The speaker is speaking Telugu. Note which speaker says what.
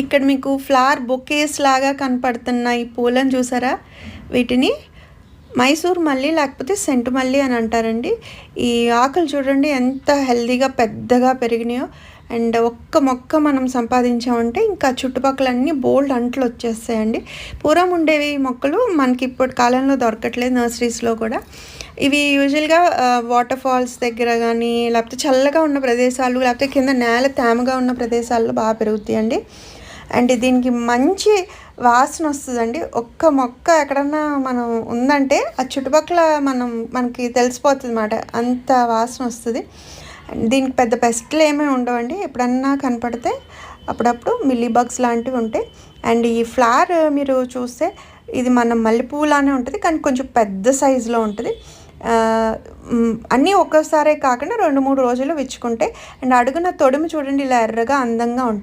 Speaker 1: ఇక్కడ మీకు ఫ్లవర్ బొకేస్ లాగా కనపడుతున్న ఈ పూలను చూసారా? వీటిని మైసూర్ మల్లి లేకపోతే సెంటు మల్లి అని అంటారండి. ఈ ఆకులు చూడండి ఎంత హెల్దీగా పెద్దగా పెరిగినాయో. అండ్ ఒక్క మొక్క మనం సంపాదించామంటే ఇంకా చుట్టుపక్కలన్నీ బోల్డ్ అంట్లు వచ్చేస్తాయండి. పూర్వం ఉండేవి మొక్కలు మనకి ఇప్పుడు కాలంలో దొరకట్లేదు నర్సరీస్లో కూడా. ఇవి యూజువల్గా వాటర్ ఫాల్స్ దగ్గర కానీ లేకపోతే చల్లగా ఉన్న ప్రదేశాలు లేకపోతే కింద నేల తేమగా ఉన్న ప్రదేశాల్లో బాగా పెరుగుతాయండి. అండ్ దీనికి మంచి వాసన వస్తుందండి. ఒక్క మొక్క ఎక్కడన్నా మనం ఉందంటే ఆ చుట్టుపక్కల మనం మనకి తెలిసిపోతుంది అన్నమాట అంత వాసన వస్తుంది. దీనికి పెద్ద పెస్ట్లు ఏమీ ఉండవండి. ఎప్పుడన్నా కనపడితే అప్పుడప్పుడు మిల్లీ బగ్స్ లాంటివి ఉంటాయి. అండ్ ఈ ఫ్లవర్ మీరు చూస్తే ఇది మన మల్లెపూలానే ఉంటుంది. కానీ కొంచెం పెద్ద సైజులో ఉంటుంది. అన్నీ ఒక్కసారే కాకుండా రెండు మూడు రోజులు విచ్చుకుంటే అండ్ అడుగున తొడుము చూడండి ఇలా ఎర్రగా అందంగా ఉంటుంది.